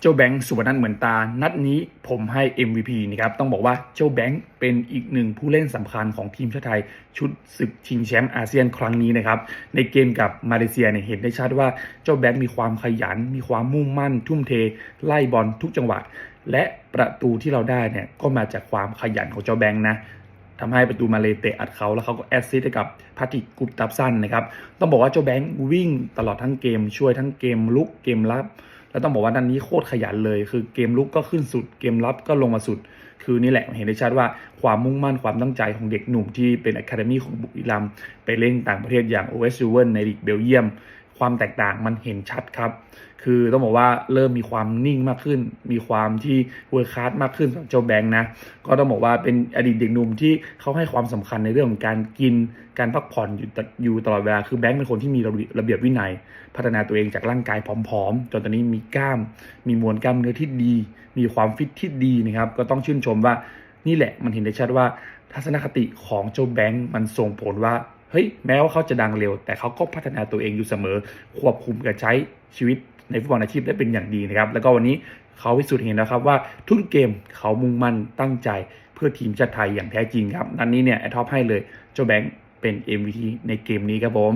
เจ้าแบงค์สุวรรณันท์เหมือนตา นัดนี้ผมให้ MVP นะครับ ต้องบอกว่าเจ้าแบงค์เป็นอีกหนึ่งผู้เล่นสำคัญของทีมชาติไทย ชุดศึกชิงแชมป์อาเซียนครั้งนี้นะครับ ในเกมกับมาเลเซียเนี่ยเห็นได้ชัดว่าเจ้าแบงค์มีความขยัน มีความมุ่งมั่น ทุ่มเท ไล่บอลทุกจังหวะ และประตูที่เราได้เนี่ยก็มาจากความขยันของเจ้าแบงค์นะทำให้ประตูมาเลเตะอัดเขาแล้วเขาก็แอสซิสต์ให้กับพาติกุปตับซันนะครับ ต้องบอกว่าเจ้าแบงค์วิ่งตลอดทั้งเกมช่วยทั้งเกมลุกเกมรับ แล้วต้องบอกว่านั่นนี้โคตรขยันเลย คือเกมลุกก็ขึ้นสุด เกมรับก็ลงมาสุด คือนี่แหละเห็นได้ชัดว่าความมุ่งมั่นความตั้งใจของเด็กหนุ่มที่เป็นอะคาเดมี่ของบุรีรัมไปเล่นต่างประเทศอย่างโอเวสซูเวนในลีกเบลเยียม ความแตกต่างมันเห็นชัดครับ คือต้องบอกว่าเริ่มมีความนิ่งมากขึ้น มีความที่เวิร์คคลาสมากขึ้นสำหรับเจ้าแบงค์นะ ก็ต้องบอกว่าเป็นอดีตเด็กหนุ่มที่เขาให้ความสำคัญในเรื่องของการกิน การพักผ่อนอยู่ตอยู่ตลอดเวลา คือแบงค์เป็นคนที่มีระเบียบระเบียบวินัย พัฒนาตัวเองจากร่างกายผอมๆ จนตอนนี้มีกล้าม มีมวลกล้ามเนื้อที่ดี มีความฟิตที่ดีนะครับ ก็ต้องชื่นชมว่านี่แหละมันเห็นได้ชัดว่าทัศนคติของเจ้าแบงค์มันส่งผลว่า เฮ้ยแม้ว่าเขาจะดังเร็ว แต่เขาก็พัฒนาตัวเองอยู่เสมอ ควบคุมการใช้ชีวิตในฟุตบอลอาชีพได้เป็นอย่างดีนะครับ แล้วก็วันนี้เขาพิสูจน์เห็นแล้วครับว่าทุกเกมเขามุ่งมั่นตั้งใจเพื่อทีมชาติไทยอย่างแท้จริงครับ นันนี้เนี่ยแอท็อปให้เลยเจ้าแบงค์เป็น MVP ในเกมนี้ครับผม